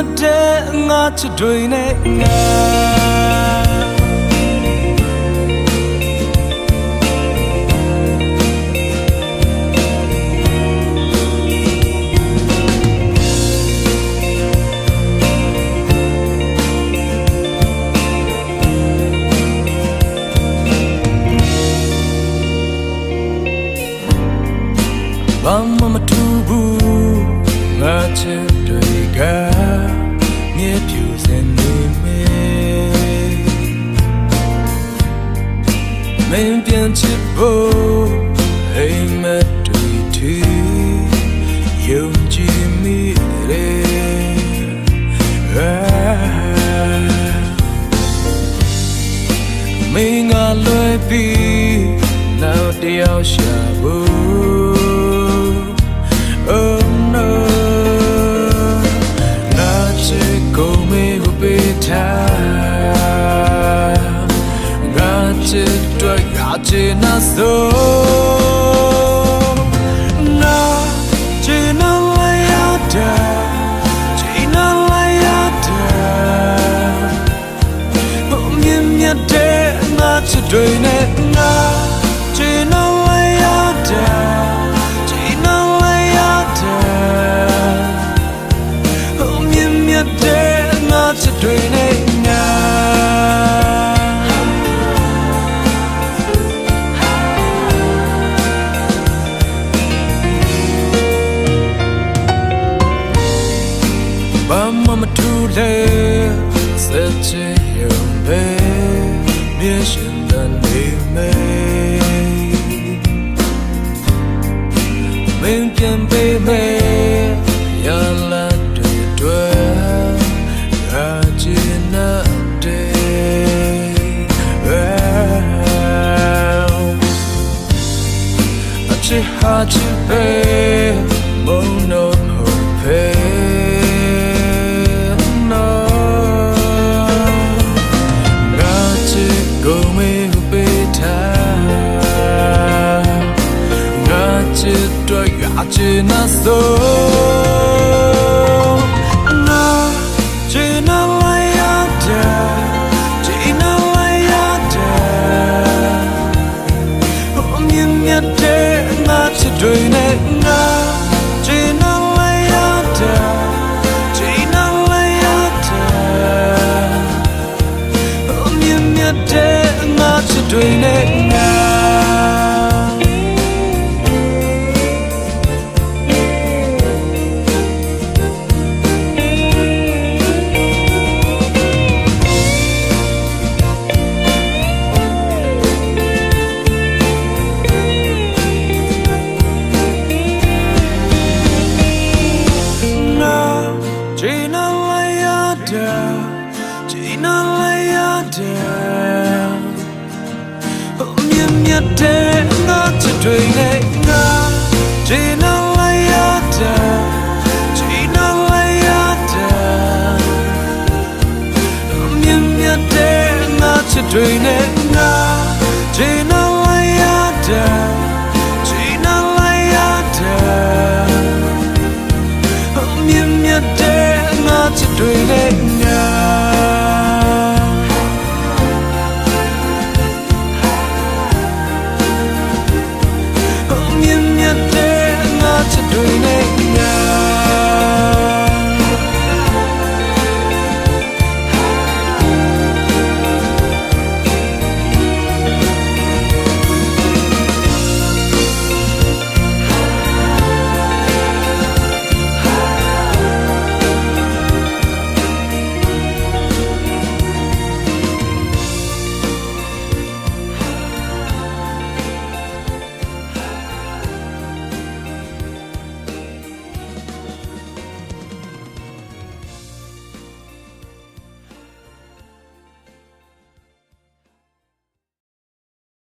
တ်တဲ့ငါချစ်တွေနဲ့ငါဘာမှမထူးဘူး ငါချစ်တွေကမြဲပြူစင်နေမေမင်းပြန်ချစ်ဖို့အိမ်မက်တွေတီယုံကြည်မိတယ်မင်းကလွယ်ပြီးနောက်တယောက်ရှာဖို့ ပေးထားငါချစ်တော့ငါချစ်နာဆိုနာချစ်နာလိုက်ရတာချစ်နာလိုက်ရတာဘုံမြင်မြတ်တဲ့ငါချစ်တွေနဲ့ငါချစ်နာလိုက်ရတာချစ်နာလိုက်ရတာဘုံမြင်မြတ်တဲ့ငါချစ်တွေနဲ့ မထူးလေစက်ချင်ရုံပဲမြင်ရှင်တဲ့နေမေမင်းပြန်ပေးမယ်ရ ချစ်တော့ငါချစ်နာဆိုနာချစ်နာလိုက်ရတာချစ်နာလိုက်ရတာအမြင်မြတ်တဲ့ Gina Layata Oh, mi mia de nga chitwe ne nga Gina Layata Gina Layata Oh, mi mia de nga chitwe ne ချစ်တွေ့တဲ့ညာ